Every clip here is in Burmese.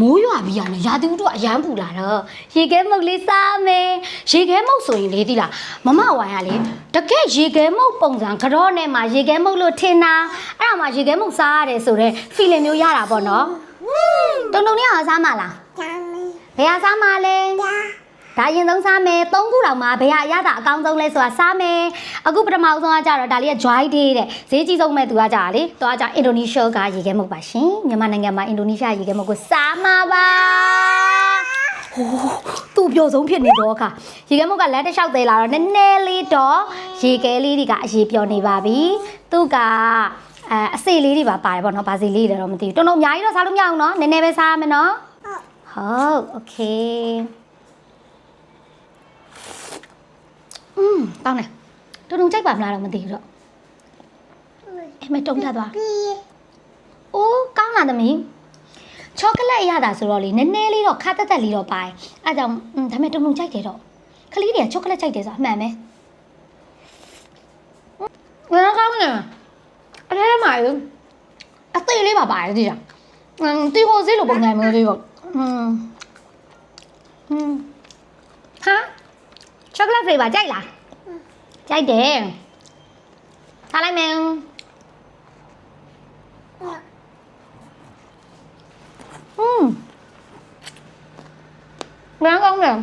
မိုးရွာပြီးရတယ်ရာသီဥတုကအရန်ပူလာတော့ရေခဲမုတ်လေးစားမယ်ရေခဲမုတ်ဆိုရင်လေဒီလားမမဝိုင်းကလေတကယ်ရေခဲမုတ်ပုံစံကြောနဲ့မှာရေခဲမုတ်လို့ထင်တာအဲ့ဒါမှရေခဲမုတ်စားရတယ်ဆိုတော့ feeling မျိုးရတာပေါ့နော်တုံတုံလေးအောင်စားမလားဘယ်ဟာစားမလဲ ဒါရင်သုံးစားမယ်၃ခုတောင်မှဘယ်ဟာအရတာအကောင်းဆုံးလဲဆိုတာစားမယ်အခုပထမဆုံးကကြတော့ဒါလေးက dry day တဲ့ဈေးကြီးဆုံးမဲ့သူကကြတာလေသူကကြအင်ဒိုနီးရှားကရေခဲမုတ်ပါရှင်မြန်မာနိုင်ငံမှာအင်ဒိုနီးရှားရေခဲမုတ်ကိုစားမှာပါ ဟိုးသူ့ပြောဆုံးဖြစ်နေတော့အခါရေခဲမုတ်ကလမ်းတစ်လျှောက်သေးလာတော့နည်းနည်းလေးတော့ရေခဲလေးတွေကအရေးပြောနေပါပြီသူကအဲအစေလေးတွေပါပါတယ်ပေါ့နော်ဗာစီလေးတွေတော့မသိဘူးတော်တော်အများကြီးတော့စားလို့မရအောင်နော်နည်းနည်းပဲစားရမယ်နော်ဟုတ်โอเค อืมတောင်းတယ်တော်တော်ကြိုက်ပါမလားတော့မသိဘူးတော့အဲ့မတုံးထသွား ။အိုးကောင်းလာသမီး။ချောကလက်ရတာဆိုတော့လေနည်းနည်းလေးတော့ခါတက်တက်လေးတော့ပါတယ်။အဲဒါကြောင့်อืมဒါပေမဲ့တုံတုံကြိုက်တယ်တော့။ခလေးတွေကချောကလက်ကြိုက်တယ်ဆိုအမှန်ပဲ။ဘယ်ကောင်းလဲ။အဲ့ဒါမှလေအသေးလေးပါပါတယ်ဒီကြောင့်။อืมတီဟိုစေးလိုပုံစံမျိုးလေးပေါ့။อืมอืมဟာ ချောကလက်ဖလေပါကြိုက်လား။ကြိုက်တယ်။ထားလိုက်မယ်။อืมငန်းကောင်းတယ်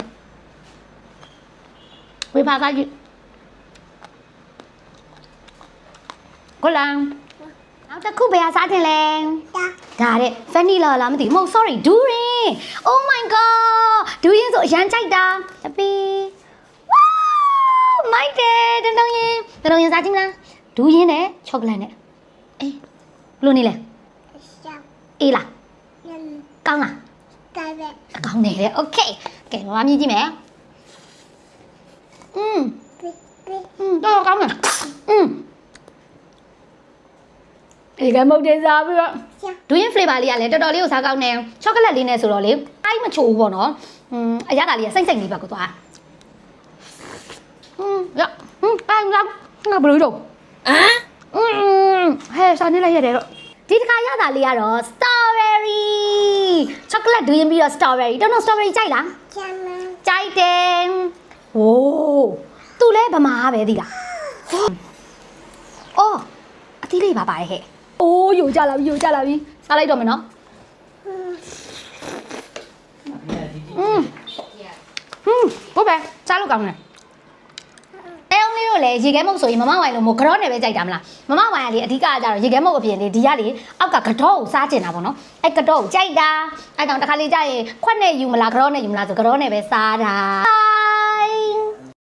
ဝေပါသားကြီးကိုလန်နောက်တစ်ခုဘယ်ဟာစားတင်လဲဒါတဲ့ vanilla လားမသိဘူးမဟုတ် sorry ဒူရင် oh my god ဒူရင်ဆိုအရန်ကြိုက်တာအပီ wow မိုက်တယ်တန် တုံရင်တန်တုံရင်စားကြည့်မလားဒူရင်နဲ့ချောကလက်နဲ့အေးဘယ်လိုနေလဲအေးလားကောင်းလား အကောင်းနေတယ်โอเคကဲမမမြင်ကြည့်မယ်อืมอืมတော့ကောင်းတယ်อืมဒီကမုတ်တေးစားပြီးတော့ဒူရင် flavor လေးကလည်းတော်တော်လေးကိုစားကောင်းတယ်ချောကလက်လေးနဲ့ဆိုတော့လေအိုက်မချိုဘူးပေါ့နော်อืมအရသာလေးကစိတ်စိတ်လေးပဲကိုသွားอืมရอืมအိုင်ငါ ငါဘယ်လိုလုပ်อืมဟဲ့စားနေလိုက်ရတယ်တော့ဒီတစ်ခါရတာလေးကတော့ strawberry chocolate ဒူရင်ပြီးတော့ strawberry တော်တော် strawberry ကြိုက်လား ကြိုက်တယ်။ဟိုးသူလဲဗမာပဲဒီလား။အော်အသီးလေးပါပါရဲ့ဟဲ့။အိုးယိုကြလာပြီယိုကြလာပြီ။စားလိုက်တော့မယ်နော်။อืมอืมဟုတ်ပဲစားလို့ကောင်းတယ်။အဲအောင် လေးတို့လည်းရေခဲမုတ်ဆိုရင်မမဝိုင်လို့မို့ကြောနဲ့ပဲကြိုက်တာမလားမမဝိုင်ကလေအဓိကကကြတော့ရေခဲမုတ်အပြင်လေဒီကလေအောက်ကကြောကိုစားကျင်တာပေါ့နော်အဲကြောကိုကြိုက်တာအဲကြောင့်တစ်ခါလေကြရင်ခွက်နဲ့ယူမလားကြောနဲ့ယူမလားဆိုကြောနဲ့ပဲစားတာ